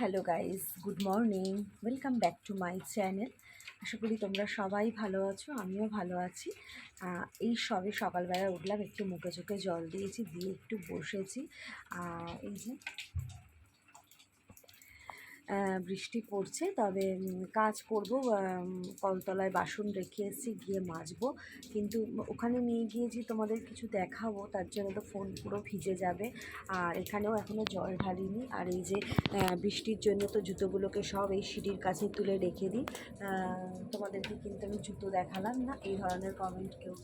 Hello guys, good morning. Welcome back to my channel. আশা করি তোমরা সবাই ভালো আছো, আমিও ভালো আছি। এই সবে সকালবেলা উঠলাম, একটু মুখে চোখে জল দিয়েছি, দিয়ে একটু বসেছি। এই যে বৃষ্টি পড়ছে, তবে কাজ করব কলতলায় বাসন রেখে এসেছি, গিয়ে মাজবো। কিন্তু ওখানে নিয়ে গিয়ে যে তোমাদের কিছু দেখাবো, তার জন্য তো ফোন পুরো ভিজে যাবে। আর এখানেও এখনও জল ঢালিনি। আর এই যে বৃষ্টির জন্য তো জুতোগুলোকে সব এই সিঁড়ির কাছে তুলে রেখে দিই। তোমাদেরকে কিন্তু আমি জুতো দেখালাম না, এই ধরনের কমেন্ট কেউ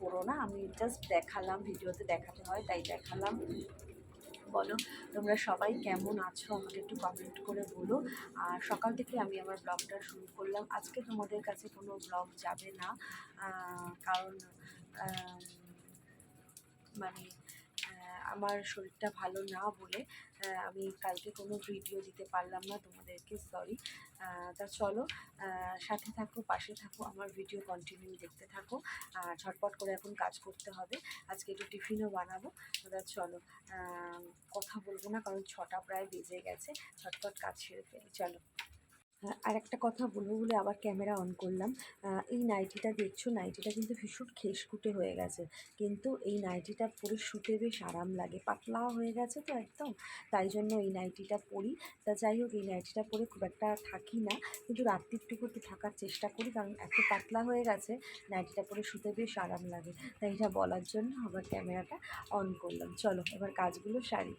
করো না। আমি জাস্ট দেখালাম, ভিডিওতে দেখাতে হয়, তাই দেখালাম। বলো, তোমরা সবাই কেমন আছো আমাকে একটু কমেন্ট করে বলো। আর সকাল থেকে আমি আমার ব্লগটা শুরু করলাম। আজকে তোমাদের কাছে কোনো ব্লগ যাবে না কারণ মানে আমার শরীরটা ভালো না বলে আমি কালকে কোনো ভিডিও দিতে পারলাম না তোমাদেরকে সরি তা চলো সাথে থাকো, পাশে থাকো, আমার ভিডিও কন্টিনিউ দেখতে থাকো ঝটপট করে এখন কাজ করতে হবে। আজকে একটু টিফিনও বানাবো, তা চলো কথা বলব না, কারণ ছটা প্রায় বেজে গেছে, ঝটপট কাজ সেরে ফেলি, চলো। আর একটা কথা বলব বলে আবার ক্যামেরা অন করলাম। এই নাইটিটা দেখছ? নাইটিটা কিন্তু ভীষণ খেসকুটে হয়ে গেছে। কিন্তু এই নাইটিটা পরে শুতে বেশ আরাম লাগে। পাতলা হয়ে গেছে তো একদম। তাই জন্য এই নাইটিটা পরি। তা যাই হোক, এই নাইটিটা পরে খুব একটা থাকি না। কিন্তু রাত্রিটুকু একটু থাকার চেষ্টা করি কারণ এত পাতলা হয়ে গেছে, নাইটিটা পরে শুতে বেশ আরাম লাগে। তাই এটা বলার জন্য আবার ক্যামেরাটা অন করলাম। চলো, এবার কাজগুলো সারি।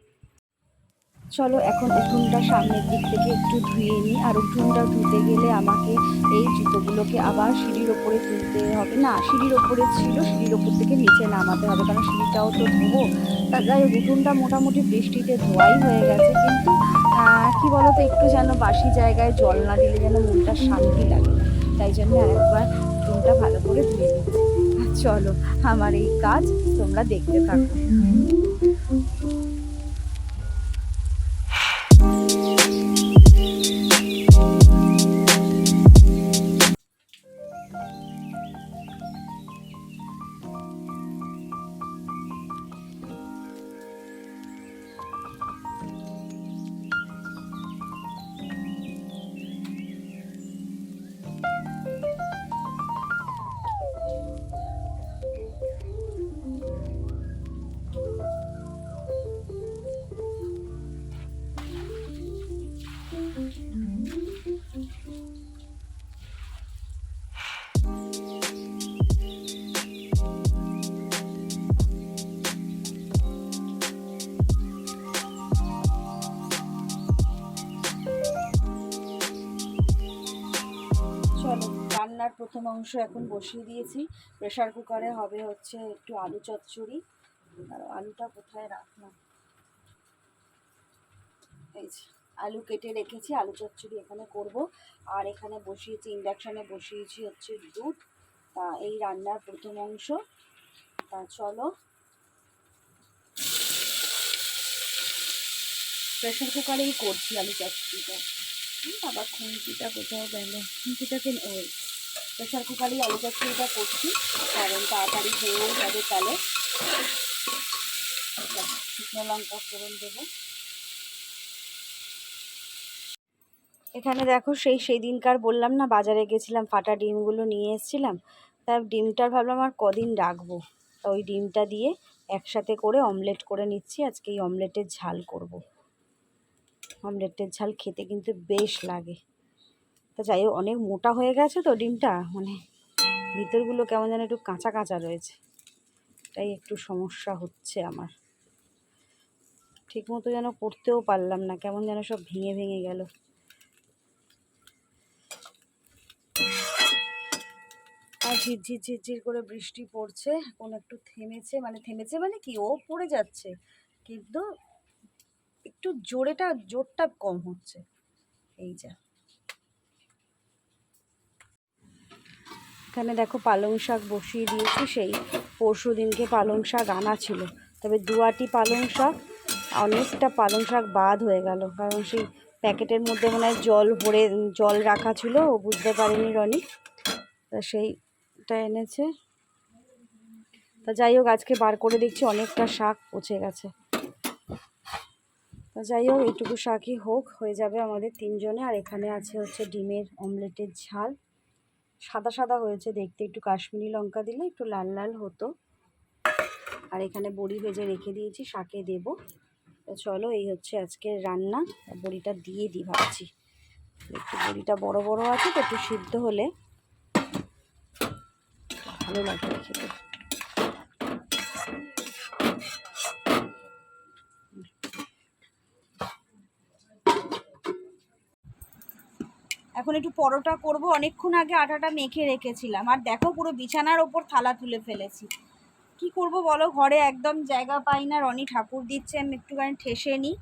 চলো এখন উঠোনটা সামনের দিক থেকে একটু ধুয়ে নিই। আর উঠোনটা ধুতে গেলে আমাকে এই জুতোগুলোকে আবার সিঁড়ির ওপরে তুলতে হবে। না, সিঁড়ির ওপরে ছিল, সিঁড়ির ওপর থেকে নিচে নামাতে হবে, কারণ সিঁড়িটাও তো ধোবো। তা যাই উঠোনটা মোটামুটি বৃষ্টিতে ধোয়াই হয়ে গেছে, কিন্তু কি বলতো, একটু যেন বাসি জায়গায় জল না দিলে যেন মনটা শান্তি লাগে তাই জন্য আরেকবার উঠোনটা ভালো করে ধুয়ে নিচ্ছি চলো, আমার এই কাজ তোমরা দেখতে থাকো। প্রথম অংশ এখন বসিয়ে দিয়েছি। প্রেশার কুকারে হবে হচ্ছে একটু আলু চচ্চড়ি। আর আলুটা কোথায় রাখলাম? এই যে, আলু কেটে রেখেছি, আলু চচ্চড়ি এখানে করব। আর এখানে বসিয়েছি ইন্ডাকশানে বসিয়েছি হচ্ছে দুধ। তা এই রান্নার প্রথম অংশ। তা চলো। প্রেশার কুকারেই করছি আলু চচ্চড়িটা। আবার খুন্তিটা কোথাও গেল। খুন্তিটাকে ওই প্রেসার কুকারেই আলু চচ্চড়িটা করছি, কারণ তাড়াতাড়ি হয়েও যাবে তাহলে। শুকনো লঙ্কা ফোড়ন দেবো। এখানে দেখো সেই সেই দিনকার বললাম না, বাজারে গেছিলাম, ফাটা ডিমগুলো নিয়ে এসেছিলাম। তা ডিমটার ভাবলাম আর কদিন রাখব। তা ওই ডিমটা দিয়ে একসাথে করে অমলেট করে নিচ্ছি। আজকে এই অমলেটের ঝাল করব। অমলেটের ঝাল খেতে কিন্তু বেশ লাগে। তা যাই হোক, অনেক মোটা হয়ে গেছে তো ডিমটা মানে ভিতরগুলো কেমন যেন একটু কাঁচা কাঁচা রয়েছে। তাই একটু সমস্যা হচ্ছে আমার। ঠিক মতো যেন করতেও পারলাম না, কেমন যেন সব ভেঙে ভেঙে গেল। আর ঝিরঝির ঝিরঝির করে বৃষ্টি পড়ছে, এখন একটু থেমেছে মানে থেমেছে মানে কি, ও পড়ে যাচ্ছে, কিন্তু একটু জোরেটা, জোরটা কম হচ্ছে। এই যা। এখানে দেখো পালং শাক বসিয়ে দিয়েছি, সেই পরশু দিনকে পালং শাক আনা ছিল। তবে দুয়াটি পালং শাক, অনেকটা পালং শাক বাদ হয়ে গেল, কারণ সেই প্যাকেটের মধ্যে মনে হয় জল ভরে, জল রাখা ছিল, ও বুঝতে পারেনি রনি। তা সেইটা এনেছে। তা যাই হোক, আজকে বার করে দেখছি, অনেকটা শাক পচে গেছে। তা যাই হোক, এইটুকু শাকই হোক, হয়ে যাবে আমাদের তিনজনে, আর এখানে আছে হচ্ছে ডিমের অমলেটের ঝাল। সাদা সাদা হয়েছে দেখতে। একটু কাশ্মীরি লঙ্কা দিলে একটু লাল লাল হতো। আর এখানে বড়ি ভেজে রেখে দিয়েছি, শাকে দেব। চলো, এই হচ্ছে আজকের রান্না। বড়িটা দিয়ে দিই ভাবছি। একটু বড়িটা বড় বড় আছে, তো একটু সিদ্ধ হলে ভালো লাগবে খেতে। এখন একটু পরোটা করব। অনেকক্ষণ আগে আটাটা মেখে রেখেছিলাম। আর দেখো পুরো বিছানার ওপর থালা তুলে ফেলেছি। কি করব বলো? ঘরে একদম জায়গা পাই না। রনি ঠাকুর দিচ্ছে, আমি একটুখানি ঠেসে নিই।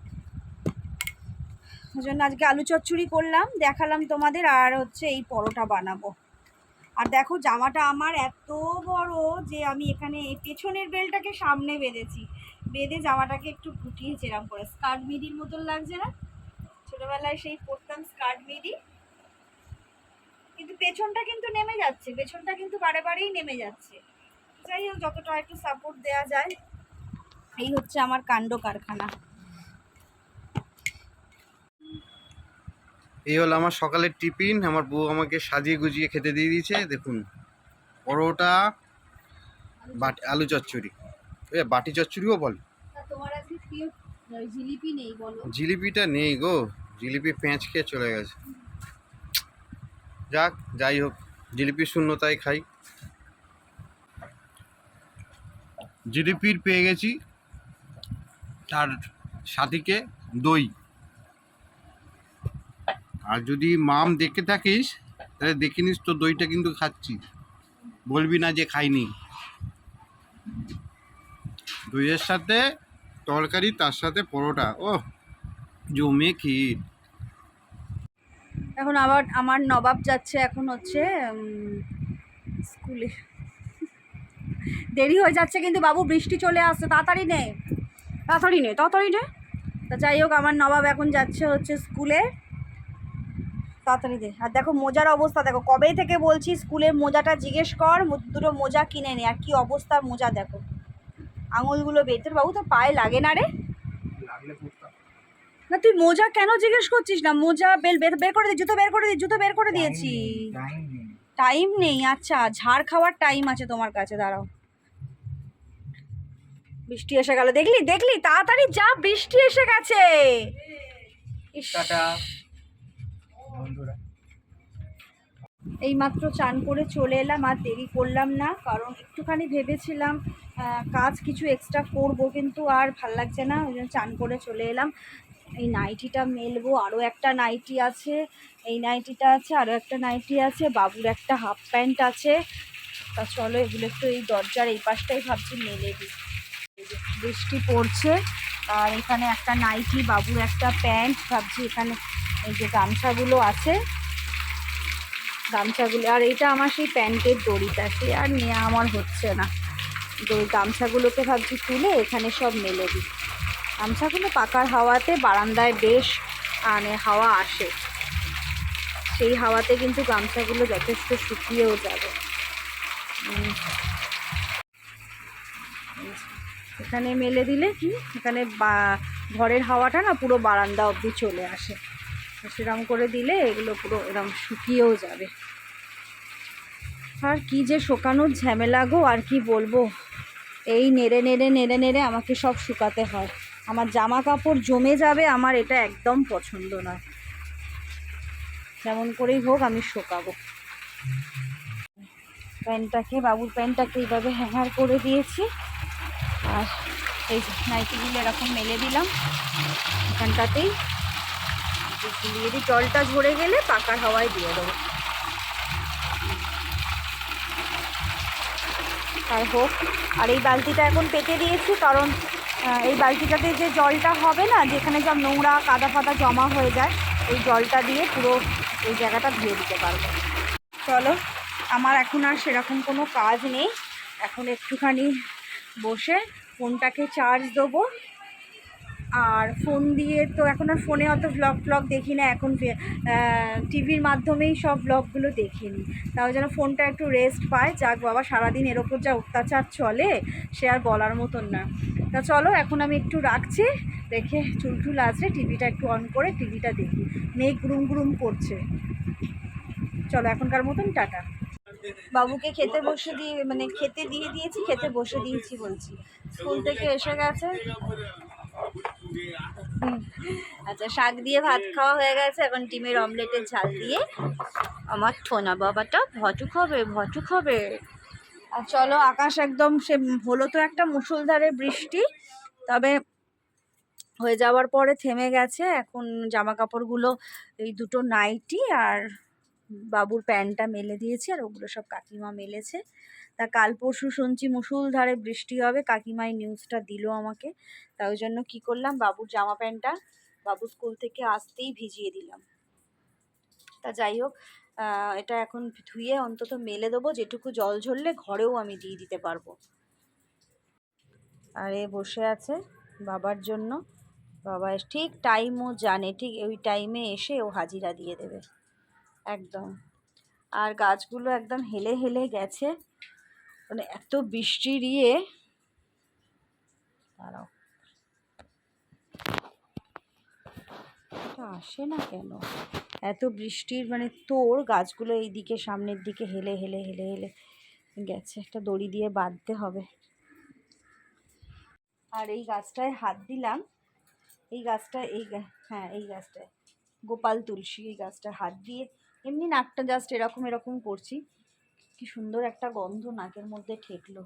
ওই জন্য আজকে আলু চচ্চড়ি করলাম, দেখালাম তোমাদের, আর হচ্ছে এই পরোটা বানাবো। আর দেখো, জামাটা আমার এত বড় যে আমি এখানে পেছনের বেলটাকে সামনে বেঁধেছি। বেঁধে জামাটাকে একটু গুটিয়েছি এরম করে। স্কার্ট মিডির মতন লাগছে না? ছোটোবেলায় সেই পরতাম স্কার্ট মিডি কিন্তু পেছনটা কিন্তু নেমে যাচ্ছে পেছনটা কিন্তু বারে বারেই নেমে যাচ্ছে। যাই হোক যতটা একটু সাপোর্ট দেওয়া যায় এই হচ্ছে আমার কাণ্ড কারখানা। এই হলো আমার সকালের টিফিন আমার বউ আমাকে সাজিয়ে গুজিয়ে খেতে দিয়ে দিয়েছে দেখুন। পরোটা বাটি আলু চচ্চড়ি। এ বাটি চচ্চড়িও বলো। জিলিপিটা নেই গো জিলিপি পেঁচ খেয়ে চলে গেছে। যাক, যাই হোক জিলিপি শূন্যতায় খাই। জিলিপির পেয়ে গেছি তার সাথীকে দই। আর যদি মাম দেখে থাকিস, তাহলে দেখে নিস তো দইটা কিন্তু খাচ্ছি। বলবি না যে খাইনি। দইয়ের সাথে তরকারি, তার সাথে পরোটা। ও জমে ক্ষীর। এখন আবার আমার নবাব যাচ্ছে এখন হচ্ছে স্কুলে। দেরি হয়ে যাচ্ছে কিন্তু বাবু বৃষ্টি চলে আসছে তাড়াতাড়ি নে। তাড়াতাড়ি নে তাড়াতাড়ি নে। তা যাই হোক আমার নবাব এখন যাচ্ছে হচ্ছে স্কুলে। তাড়াতাড়ি দে। আর দেখো মোজার অবস্থা দেখো কবে থেকে বলছি স্কুলের মোজাটা জিজ্ঞেস কর দুটো মোজা কিনে নে। আর কি অবস্থার মোজা দেখো। আঙুলগুলো বেতর বাবু তো পায়ে লাগে না রে। না তুই মোজা কেন জিজ্ঞেস করছিস না? মোজা বেল বের বের করে দি জুতো বের করে দি জুতো বের করে দিয়েছি। টাইম নেই। আচ্ছা ঝাড় খাওয়ার টাইম আছে তোমার কাছে দাঁড়াও। বৃষ্টি এসে গেল দেখলি দেখলি তাড়াতাড়ি যা বৃষ্টি এসে গেছে। এই মাত্র চান করে চলে এলাম আর দেরি করলাম না কারণ একটুখানি ভেবেছিলাম কাজ কিছু এক্সট্রা করব কিন্তু আর ভালো লাগছে না ওই জন্য চান করে চলে এলাম। এই নাইটিটা মেলবো আরও একটা নাইটি আছে, এই নাইটিটা আছে আরও একটা নাইটি আছে, বাবুর একটা হাফ প্যান্ট আছে। তা চলো এগুলো একটু এই দরজার এই পাশটাই ভাবছি মেলে দিই। বৃষ্টি পড়ছে, আর এখানে একটা নাইটি, বাবুর একটা প্যান্ট, ভাবছি এখানে এই যে গামছাগুলো আছে। গামছাগুলো, আর এইটা আমার সেই প্যান্টের দড়িটা, সে আর নেওয়া আমার হচ্ছে না। তো গামছাগুলোকে ভাবছি তুলে এখানে সব মেলে দিই। গামছাগুলো পাকার হাওয়াতে বারান্দায় বেশ মানে হাওয়া আসে। সেই হাওয়াতে কিন্তু গামছাগুলো যথেষ্ট শুকিয়েও যাবে। এখানে মেলে দিলে কি? এখানে ঘরের হাওয়াটা না পুরো বারান্দা অবধি চলে আসে। সেরম করে দিলে এগুলো পুরো এরম শুকিয়েও যাবে। আর কি যে শোকানোর ঝামেলা গো, আর কি বলব? এই নেড়ে নেড়ে নেড়ে নেড়ে আমাকে সব শুকাতে হয়। আমার জামা কাপড় জমে যাবে, আমার এটা একদম পছন্দ নয়। যেমন করেই হোক, আমি শোকাবো। প্যান্টটাকে, বাবুর প্যান্টটাকে এইভাবে হ্যাঙ্গার করে দিয়েছি। আর এই নাইটিগুলো এরকম মেলে দিলাম এখানটাতেই। দিয়ে দিই, জলটা ঝরে গেলে পাকার হাওয়ায় দিয়ে দেবো। আর হোক, আর এই বালতিটা এখন পেতে দিয়েছি, কারণ এই বালতিটাতে যে জলটা হবে না, যেখানে সব নোংরা কাদা ফাদা জমা হয়ে যায়, এই জলটা দিয়ে পুরো এই জায়গাটা ধুয়ে দিতে পারব। চলো, আমার এখন আর সেরকম কোনো কাজ নেই। এখন একটুখানি বসে ফোনটাকে চার্জ দেবো। আর ফোন দিয়ে তো এখন আর ফোনে অত ভ্লগ ফ্লগ দেখি না, এখন টিভির মাধ্যমেই সব ব্লগগুলো দেখে নিই। তাও যেন ফোনটা একটু রেস্ট পায়, যাক বাবা, সারাদিন এর ওপর যা অত্যাচার চলে, সে আর বলার মতন না। তা চলো, এখন আমি একটু রাখছি, রেখে চুল টুল আছে টিভিটা একটু অন করে টিভিটা দেখি। মেঘ গুরুম গুরুম করছে। চলো, এখনকার মতন টাটা। বাবুকে খেতে বসে দিয়ে মানে খেতে দিয়ে দিয়েছি, খেতে বসে দিয়েছি বলছি। স্কুল থেকে এসে গেছে। আচ্ছা শাক দিয়ে ভাত খাওয়া হয়ে গেছে। এখন ডিমের অমলেটের ঝাল দিয়ে আমার ঠোনা বাবাটা ভটুক হবে ভটুক হবে আর চলো, আকাশ একদম, সে হলো তো একটা মুষলধারে বৃষ্টি, তবে হয়ে যাওয়ার পরে থেমে গেছে। এখন জামা কাপড়গুলো এই দুটো নাইটি আর বাবুর প্যান্টটা মেলে দিয়েছি আর ওগুলো সব কাকিমা মেলেছে। তা কাল পরশু শুনছি মুষলধারে বৃষ্টি হবে, কাকিমাই নিউজটা দিল আমাকে। তা ওই জন্য কী করলাম, বাবুর জামা প্যান্টটা বাবু স্কুল থেকে আসতেই ভিজিয়ে দিলাম। তা যাই হোক এটা এখন ধুয়ে অন্তত মেলে দেবো, যেটুকু জল ঝরলে ঘরেও আমি দিয়ে দিতে পারব। আর এ বসে আছে বাবার জন্য। বাবা ঠিক টাইমও জানে, ঠিক ওই টাইমে এসে ও হাজিরা দিয়ে দেবে। একদম। আর গাছগুলো একদম হেলে হেলে গেছে। মানে এত বৃষ্টির ইয়ে দাঁড়াও। আসে না কেন? এত বৃষ্টির মানে তোর গাছগুলো এই দিকে সামনের দিকে হেলে হেলে হেলে হেলে গেছে। একটা দড়ি দিয়ে বাঁধতে হবে। আর এই গাছটায় হাত দিলাম। এই গাছটা এই হ্যাঁ এই গাছটায়। গোপাল তুলসী এই গাছটায় হাত দিয়ে এমনি নাকটা জাস্ট এরকম এরকম করছি। কি সুন্দর একটা গন্ধ নাকের মধ্যে ঠেকলো।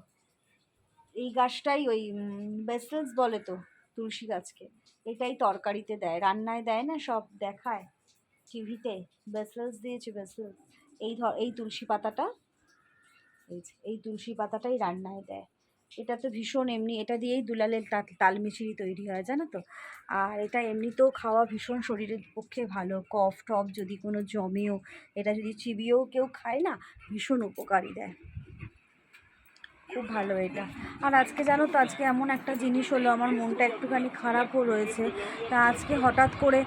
এই গাছটাই ওই বেসেলস বলে তো, তুলসী গাছকে। এটাই তরকারিতে দেয়। রান্নায় দেয় না, সব দেখায় টিভিতে। বেসেলস দিয়েছে বেসেলস এই ধর, এই তুলসী পাতাটা এই তুলসী পাতাটাই রান্নায় দেয়। এটা তো ভীষণ এমনি, এটা দিয়েই দুলালের তা- তালমিছিরি তৈরি হয়, জানো তো? আর এটা এমনিতেও খাওয়া ভীষণ শরীরের পক্ষে ভালো, কফ টফ যদি কোনো জমেও, এটা যদি চিবিয়েও কেউ খায় না, ভীষণ উপকারী দেয়। খুব ভালো এটা। আর আজকে জানো তো, আজকে এমন একটা জিনিস হলো, আমার মনটা একটুখানি খারাপও রয়েছে। তা আজকে হঠাৎ করে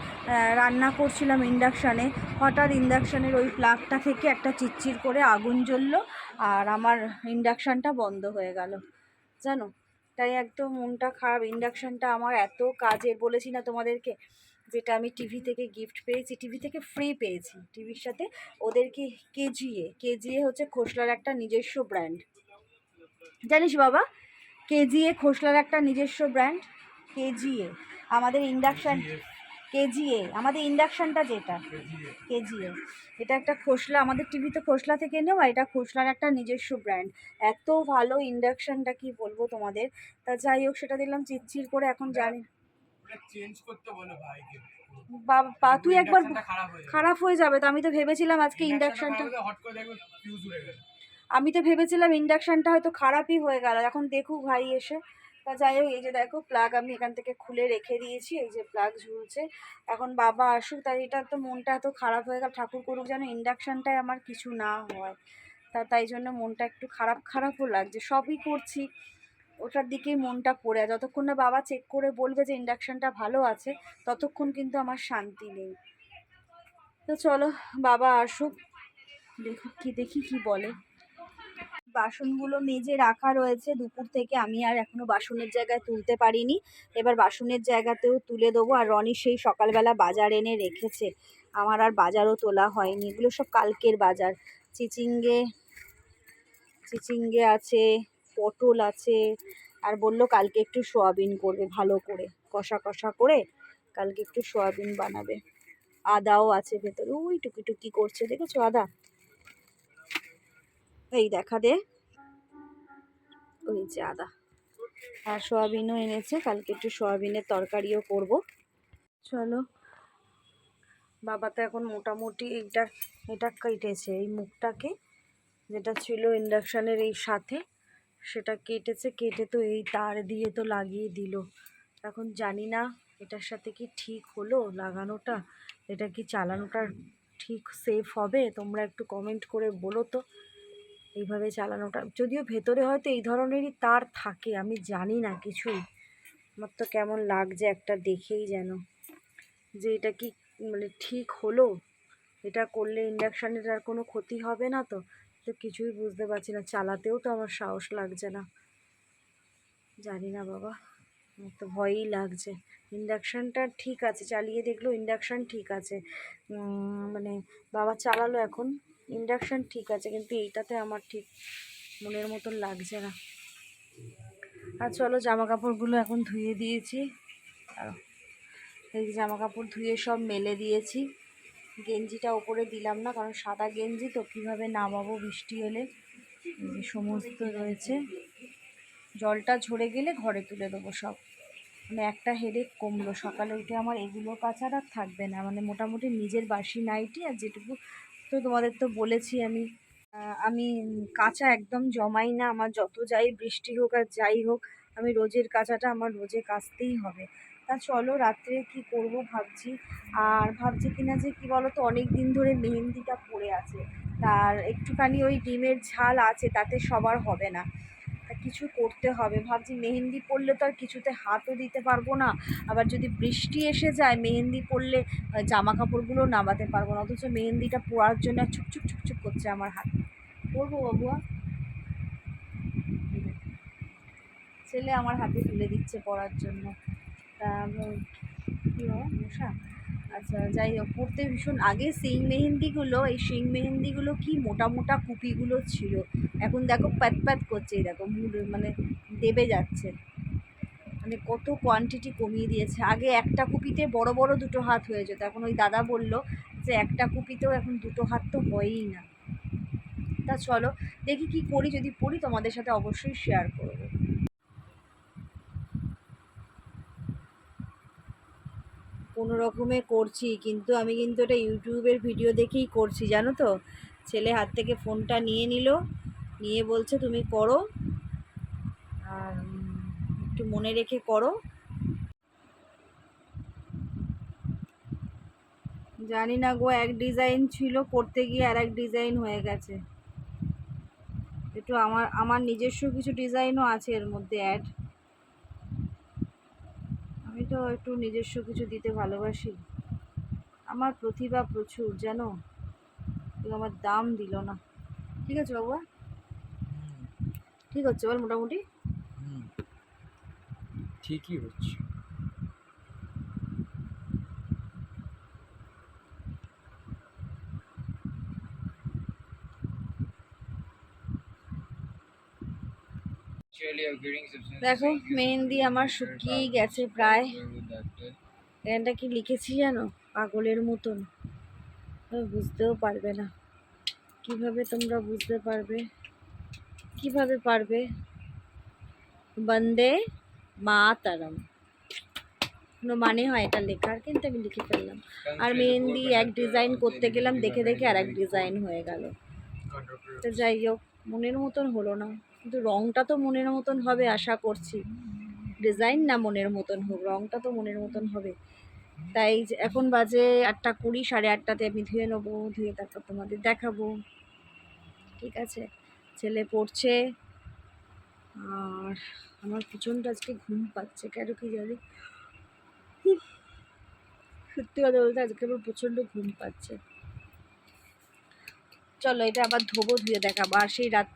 রান্না করছিলাম ইন্ডাকশানে, হঠাৎ ইন্ডাকশানের ওই প্লাগটা থেকে একটা চিচ্চির করে আগুন জ্বললো, আর আমার ইন্ডাকশানটা বন্ধ হয়ে গেল। জানো? তাই একদম মনটা খারাপ। ইন্ডাকশানটা আমার এত কাজের, বলেছি না তোমাদেরকে, যেটা আমি টিভি থেকে গিফট পেয়েছি। টিভি থেকে ফ্রি পেয়েছি। টিভির সাথে ওদেরকে কেজিএ। কেজিএ হচ্ছে খোসলার একটা নিজস্ব ব্র্যান্ড জানিস বাবা, কেজিএ খোসলার একটা নিজস্ব ব্র্যান্ড কেজিএ। আমাদের ইন্ডাকশান কেজিএ আমাদের ইন্ডাকশানটা যেটা কেজিএ। এটা একটা খোসলা আমাদের টিভিতে খোসলা থেকে নেওয়া এটা খোসলার একটা নিজস্ব ব্র্যান্ড এত ভালো ইন্ডাকশানটা কি বলব তোমাদের? তা যাই হোক সেটা দিলাম চিরচির করে এখন জানি। চেঞ্জ করতে বলো ভাইকে। বা তুই একবার খারাপ হয়ে যাবে। তো আমি তো ভেবেছিলাম আজকে ইন্ডাকশানটা আমি তো ভেবেছিলাম ইন্ডাকশানটা হয়তো খারাপই হয়ে গেল এখন দেখুক ভাই এসে। তা যাই হোক, এই যে দেখো প্লাগ আমি এখান থেকে খুলে রেখে দিয়েছি, এই যে প্লাগ ঝুলছে। এখন বাবা আসুক, তাই এটা তো মনটা এত খারাপ হয়ে গেল। ঠাকুর করুক যেন ইন্ডাকশানটায় আমার কিছু না হয়। তা তাই জন্য মনটা একটু খারাপ, খারাপও লাগছে। সবই করছি, ওটার দিকেই মনটা পড়ে যতক্ষণ না বাবা চেক করে বলবে যে ইন্ডাকশানটা ভালো আছে, ততক্ষণ কিন্তু আমার শান্তি নেই। তো চলো, বাবা আসুক। দেখো কি, দেখি কি বলে। বাসনগুলো মেজে রাখা রয়েছে। দুপুর থেকে আমি আর এখনও বাসনের জায়গায় তুলতে পারিনি। এবার বাসনের জায়গাতেও তুলে দেবো। আর রনি সেই সকালবেলা বাজার এনে রেখেছে। আমার আর বাজারও তোলা হয়নি। এগুলো সব কালকের বাজার। চিচিঙ্গে চিচিঙ্গে আছে, পটল আছে। আর বলল কালকে একটু সোয়াবিন করবে, ভালো করে। কষা কষা করে কালকে একটু সোয়াবিন বানাবে। আদাও আছে ভেতরে। ওই টুকি টুকি করছে। দেখেছ আদা? এই দেখা দে। ওই যে আদা আর সোয়াবিনও এনেছে, কালকে একটু সোয়াবিনের তরকারিও করব। চলো। বাবা তো এখন মোটামুটি এইটা, এটা কেটেছে, এই মুখটাকে, যেটা ছিল ইন্ডাকশানের এই সাথে, সেটা কেটেছে, কেটে তো এই তার দিয়ে তো লাগিয়ে দিল। এখন জানি না এটার সাথে কি ঠিক হলো লাগানোটা, এটা কি চালানোটা ঠিক সেফ হবে? তোমরা একটু কমেন্ট করে বলো তো। এইভাবে চালানোটা। যদিও ভেতরে হয়তো এই ধরনেরই তার থাকে, আমি জানি না কিছুই। আমার তো কেমন লাগছে একটা দেখেই যেন। যে এটা কি মানে ঠিক হলো? এটা করলে ইন্ডাকশানের আর কোনো ক্ষতি হবে না তো? তো কিছুই বুঝতে পারছি না। চালাতেও তো আমার সাহস লাগছে না। জানি না বাবা, আমার তো ভয়ই লাগছে। ইন্ডাকশানটা ঠিক আছে, চালিয়ে দেখল ইন্ডাকশান ঠিক আছে। মানে বাবা চালালো এখন। ইন্ডাকশান ঠিক আছে, কিন্তু এইটাতে আমার ঠিক মনের মতন লাগছে না। আর চলো জামা কাপড়গুলো এখন ধুয়ে দিয়েছি। এই জামা কাপড় ধুয়ে সব মেলে দিয়েছি। গেঞ্জিটা ওপরে দিলাম না, কারণ সাদা গেঞ্জি তো কীভাবে নামাবো বৃষ্টি হলে? যে সমস্ত রয়েছে। জলটা ঝরে গেলে ঘরে তুলে দেবো সব। মানে একটা হেডেক কমলো। সকালে উঠে আমার এগুলো কাছাড়া থাকবে না। মানে মোটামুটি নিজের বাসি নাইটি আর যেটুকু তো তোমাদের তো বলেছি আমি আমি কাঁচা একদম জমাই না, আমার যত যাই বৃষ্টি হোক আর যাই হোক, আমি রোজের কাঁচাটা আমার রোজে কাচতেই হবে। তা চলো রাত্রে কি করব ভাবছি, আর ভাবছি কিনা যে কি বলো তো অনেক দিন ধরে মেহেন্দিটা পড়ে আছে, তার একটুখানি ওই ডিমের ঝাল আছে, তাতে সবার হবে না। কিছু করতে হবে। ভাবছি মেহেন্দি পরলে তো আর কিছুতে হাতও দিতে পারব না। আবার যদি বৃষ্টি এসে যায়, মেহেন্দি পরলে জামা কাপড়গুলো নামাতে পারব না। অথচ মেহেন্দিটা পরার জন্য ছুকছুক ছুকছুক করছে আমার হাত। পরবো বাবুয়া ছেলে আমার হাতে তুলে দিচ্ছে পরার জন্য। তা কী হয় মশা? আচ্ছা যাই হোক পড়তে ভীষণ আগে শিং মেহেন্দিগুলো, এই শিং মেহেন্দিগুলো কি মোটা মোটা কুপিগুলো ছিল? এখন দেখো প্যাত প্যাত করছে, এই দেখো মানে দেবে যাচ্ছে। মানে কত কোয়ান্টিটি কমিয়ে দিয়েছে। আগে একটা কুপিতে বড় বড় দুটো হাত হয়ে যেত। এখন ওই দাদা বলল যে একটা কুপিতেও এখন দুটো হাত তো হয়ই না। তা চলো, দেখি কি করি। যদি পড়ি তোমাদের সাথে অবশ্যই শেয়ার করব। কোনো রকমে করছি, কিন্তু আমি কিন্তু এটা ইউটিউবের ভিডিও দেখেই করছি, জানো তো? ছেলে হাত থেকে ফোনটা নিয়ে নিল, নিয়ে বলছে, তুমি করো। আর একটু মনে রেখে করো। জানি না গো, এক ডিজাইন ছিল করতে গিয়ে আর এক ডিজাইন হয়ে গেছে। একটু আমার আমার নিজস্ব কিছু ডিজাইনও আছে এর মধ্যে অ্যাড তো একটু নিজস্ব কিছু দিতে ভালোবাসি। আমার প্রতিভা প্রচুর যেন কেউ আমার দাম দিল না। ঠিক আছে বাবু ঠিক হচ্ছে বল মোটামুটি? ঠিকই হচ্ছে। দেখো মেহেন্দি আমার শুকিয়েই গেছে প্রায় এখানটা কি লিখেছি জানো? পাগলের মতন। বুঝতেও পারবে না। কীভাবে তোমরা বুঝতে পারবে? কীভাবে পারবে? বন্দে মা তারম কোনো মানে হয় এটা লেখার? কিন্তু আমি লিখে ফেললাম। আর মেহেন্দি এক ডিজাইন করতে গেলাম দেখে দেখে আর এক ডিজাইন হয়ে গেল। তো যাই হোক মনের মতন হলো না। কিন্তু রঙটা তো মনের মতন হবে, আশা করছি। ডিজাইন না মনের মতন হোক রঙটা তো মনের মতন হবে। তাই এখন বাজে আটটা কুড়ি, সাড়ে আটটাতে আমি ধুয়ে নেব, ধুয়ে তারপর তোমাদের দেখাবো। ঠিক আছে? ছেলে পড়ছে। আর আমার প্রচণ্ড আজকে ঘুম পাচ্ছে কেন কি জানি? সত্যি কথা বলতে আজকে আমার প্রচণ্ড ঘুম পাচ্ছে। চলো এটা আবার ধোবো, ধুয়ে দেখাবো। আর সেই রাত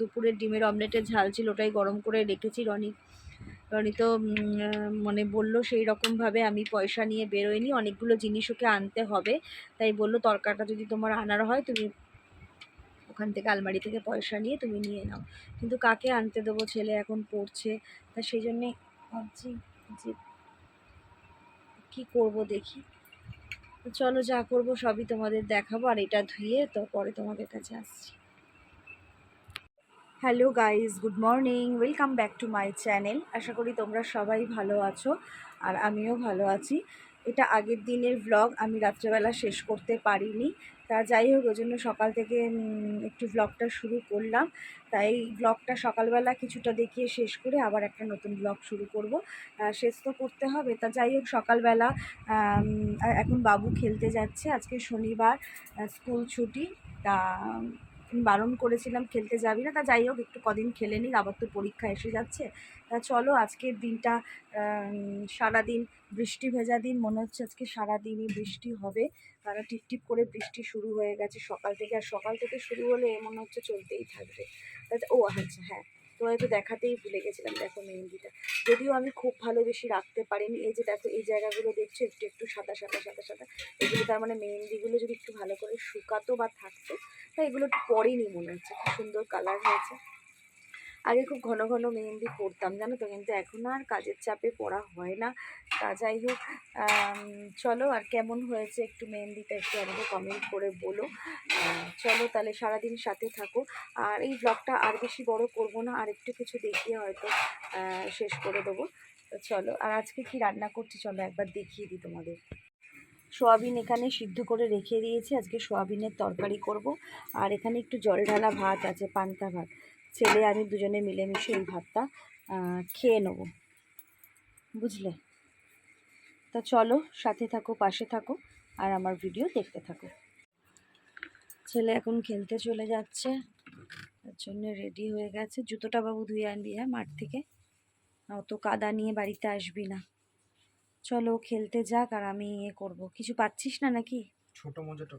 দুপুরের ডিমের অমলেটের ঝাল ছিল, ওটাই গরম করে রেখেছি রনি। রনি তো মানে বলল সেই রকমভাবে আমি পয়সা নিয়ে বেরোয়নি, অনেকগুলো জিনিস ওকে আনতে হবে। তাই বলল, তরকারটা যদি তোমার আনার হয়, তুমি ওখান থেকে আলমারি থেকে পয়সা নিয়ে তুমি নিয়ে নাও। কিন্তু কাকে আনতে দেবো? ছেলে এখন পড়ছে। তা সেই জন্যে ভাবছি যে কী করব দেখি। তো চলো যা করব, সবই তোমাদের দেখাবো, আর এটা ধুয়ে তো পরে তোমাদের কাছে আসছি। Hello guys good morning welcome back to my channel আশা করি তোমরা সবাই ভালো আছো, আর আমিও ভালো আছি। এটা আগের দিনের ব্লগ আমি রাত্রেবেলা শেষ করতে পারিনি। তা যাই হোক, ওই জন্য সকাল থেকে একটু ব্লগটা শুরু করলাম। তাই ব্লগটা সকালবেলা কিছুটা দেখিয়ে শেষ করে আবার একটা নতুন ব্লগ শুরু করব। শেষ তো করতে হবে। তা যাই হোক, সকালবেলা এখন বাবু খেলতে যাচ্ছে। আজকে শনিবার স্কুল ছুটি। তা বারণ করেছিলাম, খেলতে যাবি না। তা যাই হোক, একটু কদিন খেলে নিক, আবার তো পরীক্ষা এসে যাচ্ছে। তা চলো, আজকের দিনটা সারাদিন বৃষ্টি ভেজা দিন। মনে হচ্ছে আজকে সারাদিনই বৃষ্টি হবে। কারণ টিপ টিপ করে বৃষ্টি শুরু হয়ে গেছে সকাল থেকে। আর সকাল থেকে শুরু হলে মনে হচ্ছে চলতেই থাকবে। ও আচ্ছা হ্যাঁ। তোমায় তো দেখাতেই ভুলে গেছিলাম, দেখো মেহেন্দিটা। যদিও আমি খুব ভালো বেশি রাখতে পারিনি, এই যে দেখো, এই জায়গাগুলো দেখছ, একটু একটু সাদা সাদা সাদা সাদা। এগুলো তার মানে মেহেন্দিগুলো যদি একটু ভালো করে শুকাতো বা থাকতো, তা এগুলো একটু পরেনি মনে হচ্ছে খুব সুন্দর কালার হয়েছে। আগে খুব ঘন ঘন মেহেন্দি পরতাম জানো তো? কিন্তু এখন আর কাজের চাপে পড়া হয় না। তা যাই হোক চলো আর কেমন হয়েছে একটু মেহেন্দিটা একটু আমাকে কমেন্ট করে বলো। চলো তাহলে সারাদিন সাথে থাকো। আর এই ব্লগটা আর বেশি বড় করব না, আর একটু কিছু দেখিয়ে হয়তো শেষ করে দেবো। চলো, আর আজকে কি রান্না করছি চলো একবার দেখিয়ে দিই তোমাদের। সোয়াবিন এখানে সিদ্ধ করে রেখে দিয়েছি, আজকে সোয়াবিনের তরকারি করব। আর এখানে একটু জল ঢালা ভাত আছে, পান্তা ভাত। ছেলে আমি দুজনে মিলেমিশে এই ভাতটা খেয়ে নেব। বুঝলে? তা চলো সাথে থাকো পাশে থাকো আর আমার ভিডিও দেখতে থাকো। ছেলে এখন খেলতে চলে যাচ্ছে তার জন্য রেডি হয়ে গেছে। জুতোটা বাবু ধুয়ে আনবি হ্যাঁ মাঠ থেকে? অত কাদা নিয়ে বাড়িতে আসবি না। চলো খেলতে যাক আর আমি ইয়ে করব। কিছু পাচ্ছিস না নাকি? ছোট মজাটা?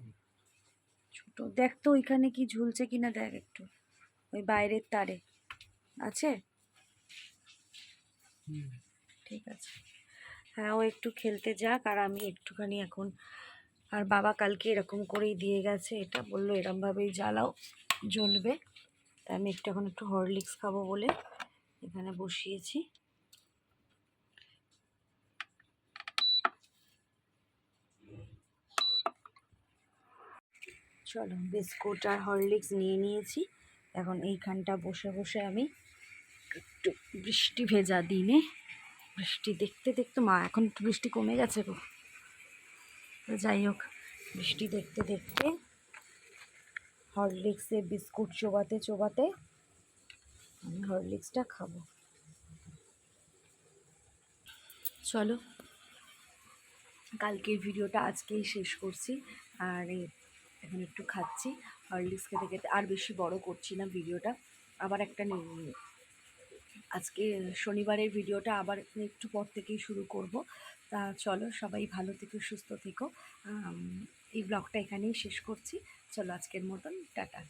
ছোট দেখ তো ওইখানে কি ঝুলছে কিনা দেখ একটু। ওই বাইরের তারে। আছে? ঠিক আছে। হ্যাঁ ও একটু খেলতে যাক আর আমি একটুখানি এখন আর বাবা কালকে এরকম করেই দিয়ে গেছে। এটা বলল এরমভাবেই জ্বালাও জ্বলবে। তাই আমি একটু এখন একটু হরলিক্স খাব বলে এখানে বসিয়েছি। চলো বিস্কুট আর হরলিক্স নিয়ে নিয়েছি। এখন এইখানটা বসে বসে আমি একটু বৃষ্টি ভেজা দিনে। বৃষ্টি দেখতে দেখতে, মা, এখন একটু বৃষ্টি কমে গেছে গো। তো যাই হোক, বৃষ্টি দেখতে দেখতে হরলিক্সে বিস্কুট চোবাতে চোবাতে আমি হরলিক্সটা খাব। চলো, কালকের ভিডিওটা আজকেই শেষ করছি। আর এখন একটু খাচ্ছি। হরলিক্স খেতে খেতে আর বেশি বড় করছি না ভিডিওটা। আবার একটা আজকে শনিবারের ভিডিওটা আবার একটু পর থেকেই শুরু করব। তা চলো সবাই ভালো থেকো, সুস্থ থেকো। এই ব্লগটা এখানেই শেষ করছি। চলো আজকের মতন, টাটা।